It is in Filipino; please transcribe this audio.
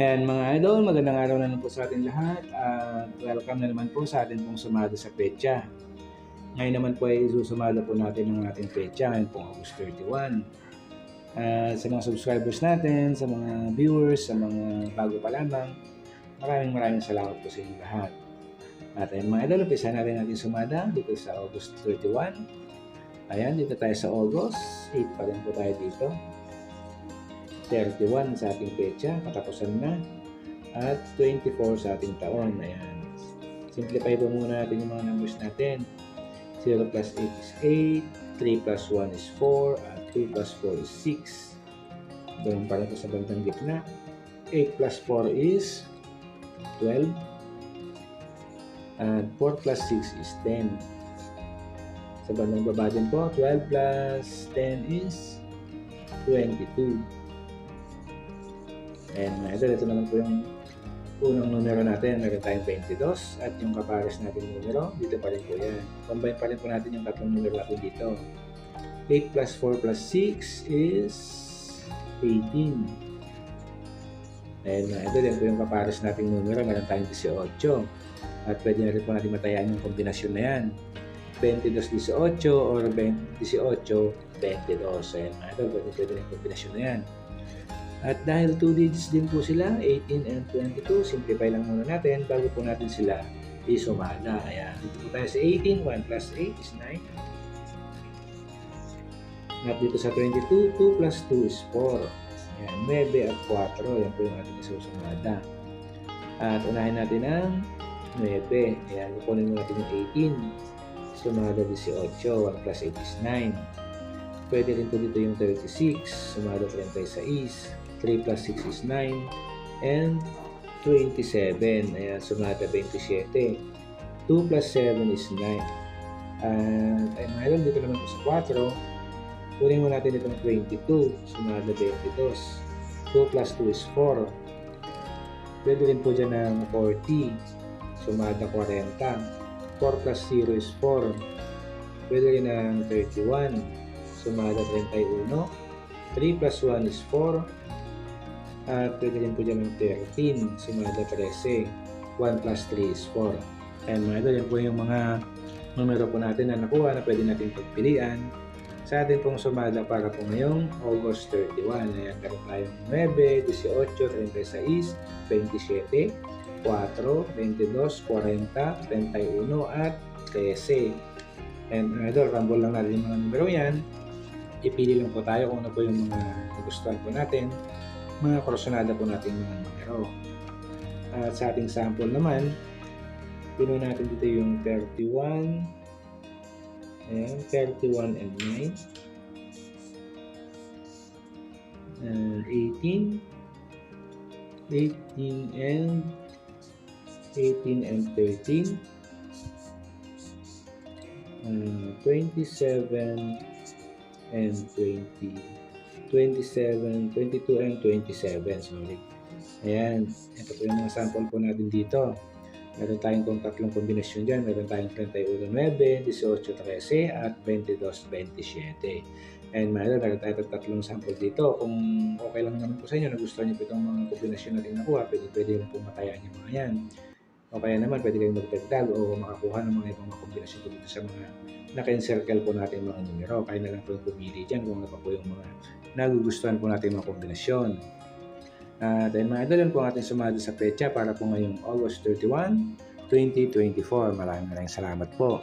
And mga idol, magandang araw na po sa ating lahat at welcome na naman po sa ating pong sumada sa pecha. Ngayon naman po ay isusumada po natin ang ating pecha ngayon pong August 31. At sa mga subscribers natin, sa mga viewers, sa mga bago pa lamang, maraming maraming salamat po sa inyong lahat. At ayun mga idol, umpisa natin natin sumada dito sa August 31. Ayan, dito tayo sa August. 8 pa rin po tayo dito. 31 sa ating pecha, katapusan na. At 24 sa ating taon. Ayan. Simplify po muna natin yung mga numbers natin. 0 plus 8 is 8, 3 plus 1 is 4, at 2 plus 4 is 6. Ganun pa rin po sa bandang gitna. 8 plus 4 is 12. At 4 plus 6 is 10. Sa bandang baba din po, 12 plus 10 is 22. And uh, ito, ito naman po yung unang numero natin. Meron tayong 22 at yung kapares natin numero, dito pa rin po yan. Combine pa rin po natin yung tatlong numero natin dito. 8 plus 4 plus 6 is 18. And uh, ito din po yung kapares nating numero. Meron tayong 18. At pwede na rin po natin matayaan yung kombinasyon na yan. 22-18 or 18-22. Ayan, mga ito, pwede pwede na yung kombinasyon na yan. At dahil 2 digits din po sila, 18 and 22, simplify lang muna natin bago po natin sila isumada. Ayan, dito po tayo sa 18, 1 plus 8 is 9. At dito sa 22, 2 plus 2 is 4. Ayan, 9 at 4, yan po yung ating isusumada. At unahin natin ang 9. Ayan, kukunin mo natin yung 18. Sumada 18, 1 plus 8 is 9. Pwede rin po dito yung 36, sumada 36. 3 plus 6 is 9. And 27, ayan, sumada 27. 2 plus 7 is 9. At ay mayroon dito naman sa 4. Kunin mo natin itong 22, sumada 22. 2 plus 2 is 4. Pwede rin po dyan ng 40, sumada 40. 4 plus 0 is 4. Pwede rin ng 31, sumada 31. 3 plus 1 is 4. At pwede rin po dyan ng 13, sumada 13. 1 plus 3 is 4. And mga ito, yan po yung mga numero po natin na nakuha na pwede natin pagpilian sa atin pong sumada para po ngayong August 31. Ayan, meron tayong 9, 18, 36, 27, 4, 22, 40, 31, at 13. And mga idol, rumble lang natin yung mga numero yan. Ipili lang po tayo kung ano po yung mga nagustuhan po natin. Mga kursunada po natin mga numero. At sa ating sample naman, pino natin dito yung 31, Ayan, 31 and 9. And 18. 18 and 18 and 13. Uh, 27 and 20. 27, 22 and 27, sorry. Ayan, ito po yung mga sample po natin dito. Meron tayong kung tatlong kombinasyon dyan. Meron tayong 31.9, 18.13 at 22.27. And meron meron tayong tatlong sample dito. Kung okay lang naman po sa inyo, nagustuhan niyo po itong mga kombinasyon natin nakuha, pwede, pwede yung pumatayaan yung mga yan. O kaya naman, pwede kayong magdagdag o makakuha ng mga ibang mga kombinasyon dito sa mga naka-encircle po natin mga numero. Kaya na lang po yung pumili dyan kung ano po yung mga nagugustuhan po natin mga kombinasyon. At uh, mga idol, po ang ating sumada sa pecha para po ngayong August 31, 2024. Maraming maraming salamat po.